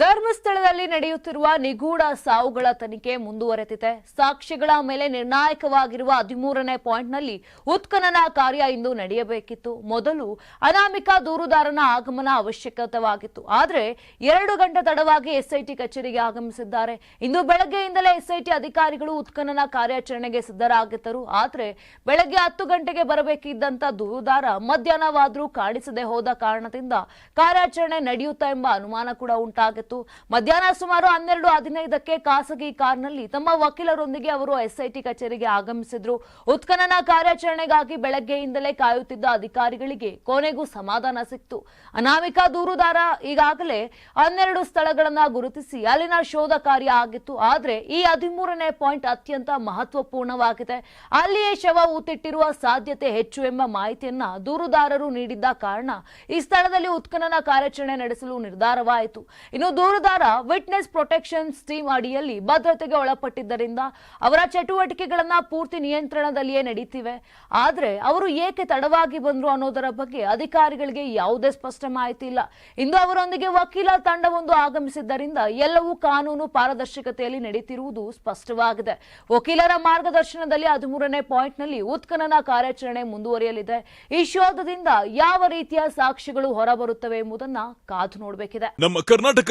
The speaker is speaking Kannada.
ಧರ್ಮಸ್ಥಳದಲ್ಲಿ ನಡೆಯುತ್ತಿರುವ ನಿಗೂಢ ಸಾವುಗಳ ತನಿಖೆ ಮುಂದುವರೆದಿದೆ. ಸಾಕ್ಷಿಗಳ ಮೇಲೆ ನಿರ್ಣಾಯಕವಾಗಿರುವ ಹದಿಮೂರನೇ ಪಾಯಿಂಟ್ನಲ್ಲಿ ಉತ್ಖನನ ಕಾರ್ಯ ಇಂದು ನಡೆಯಬೇಕಿತ್ತು. ಮೊದಲು ಅನಾಮಿಕ ದೂರುದಾರನ ಆಗಮನ ಅವಶ್ಯಕತವಾಗಿತ್ತು. ಆದರೆ ಎರಡು ಗಂಟೆ ತಡವಾಗಿ ಎಸ್ಐಟಿ ಕಚೇರಿಗೆ ಆಗಮಿಸಿದ್ದಾರೆ. ಇಂದು ಬೆಳಗ್ಗೆಯಿಂದಲೇ ಎಸ್ಐಟಿ ಅಧಿಕಾರಿಗಳು ಉತ್ಖನನ ಕಾರ್ಯಾಚರಣೆಗೆ ಸಿದ್ಧರಾಗಿದ್ದರು. ಆದರೆ ಬೆಳಗ್ಗೆ ಹತ್ತು ಗಂಟೆಗೆ ಬರಬೇಕಿದ್ದಂತ ದೂರುದಾರ ಮಧ್ಯಾಹ್ನವಾದರೂ ಕಾಣಿಸದೆ ಹೋದ ಕಾರಣದಿಂದ ಕಾರ್ಯಾಚರಣೆ ನಡೆಯುತ್ತಾ ಎಂಬ ಅನುಮಾನ ಕೂಡ ಉಂಟಾಗಿತ್ತು ಮಧ್ಯಾಹ್ನ ಸುಮಾರು ಹನ್ನೆರಡು ಹದಿನೈದಕ್ಕೆ ಖಾಸಗಿ ಕಾರ್ನಲ್ಲಿ ತಮ್ಮ ವಕೀಲರೊಂದಿಗೆ ಅವರು ಎಸ್ಐಟಿ ಕಚೇರಿಗೆ ಆಗಮಿಸಿದ್ರು. ಉತ್ಖನನ ಕಾರ್ಯಾಚರಣೆಗಾಗಿ ಬೆಳಗ್ಗೆಯಿಂದಲೇ ಕಾಯುತ್ತಿದ್ದ ಅಧಿಕಾರಿಗಳಿಗೆ ಕೊನೆಗೂ ಸಮಾಧಾನ ಸಿಕ್ತು. ಅನಾಮಿಕ ದೂರುದಾರ ಈಗಾಗಲೇ ಹನ್ನೆರಡು ಸ್ಥಳಗಳನ್ನ ಗುರುತಿಸಿ ಅಲ್ಲಿನ ಶೋಧ ಕಾರ್ಯ ಆಗಿತ್ತು. ಆದ್ರೆ ಈ ಹದಿಮೂರನೇ ಪಾಯಿಂಟ್ ಅತ್ಯಂತ ಮಹತ್ವಪೂರ್ಣವಾಗಿದೆ. ಅಲ್ಲಿಯೇ ಶವ ಊತಿಟ್ಟಿರುವ ಸಾಧ್ಯತೆ ಹೆಚ್ಚು ಎಂಬ ಮಾಹಿತಿಯನ್ನ ದೂರುದಾರರು ನೀಡಿದ್ದ ಕಾರಣ ಈ ಸ್ಥಳದಲ್ಲಿ ಉತ್ಖನನ ಕಾರ್ಯಾಚರಣೆ ನಡೆಸಲು ನಿರ್ಧಾರವಾಯಿತು. ಇನ್ನು ದೂರುದಾರ ವಿಟ್ನೆಸ್ ಪ್ರೊಟೆಕ್ಷನ್ ಸ್ಟೀಮ್ ಅಡಿಯಲ್ಲಿ ಭದ್ರತೆಗೆ ಒಳಪಟ್ಟಿದ್ದರಿಂದ ಅವರ ಚಟುವಟಿಕೆಗಳನ್ನ ಪೂರ್ತಿ ನಿಯಂತ್ರಣದಲ್ಲಿಯೇ ನಡೀತಿವೆ. ಆದ್ರೆ ಅವರು ಏಕೆ ತಡವಾಗಿ ಬಂದ್ರು ಅನ್ನೋದರ ಬಗ್ಗೆ ಅಧಿಕಾರಿಗಳಿಗೆ ಯಾವುದೇ ಸ್ಪಷ್ಟ ಮಾಹಿತಿ ಇಲ್ಲ. ಇಂದು ಅವರೊಂದಿಗೆ ವಕೀಲ ತಂಡವೊಂದು ಆಗಮಿಸಿದ್ದರಿಂದ ಎಲ್ಲವೂ ಕಾನೂನು ಪಾರದರ್ಶಕತೆಯಲ್ಲಿ ನಡೀತಿರುವುದು ಸ್ಪಷ್ಟವಾಗಿದೆ. ವಕೀಲರ ಮಾರ್ಗದರ್ಶನದಲ್ಲಿ ಹದಿಮೂರನೇ ಪಾಯಿಂಟ್ನಲ್ಲಿ ಉತ್ಖನನ ಕಾರ್ಯಾಚರಣೆ ಮುಂದುವರಿಯಲಿದೆ. ಈ ಶೋಧದಿಂದ ಯಾವ ರೀತಿಯ ಸಾಕ್ಷಿಗಳು ಹೊರಬರುತ್ತವೆ ಎಂಬುದನ್ನ ಕಾದು ನೋಡಬೇಕಿದೆ. ನಮ್ಮ ಕರ್ನಾಟಕ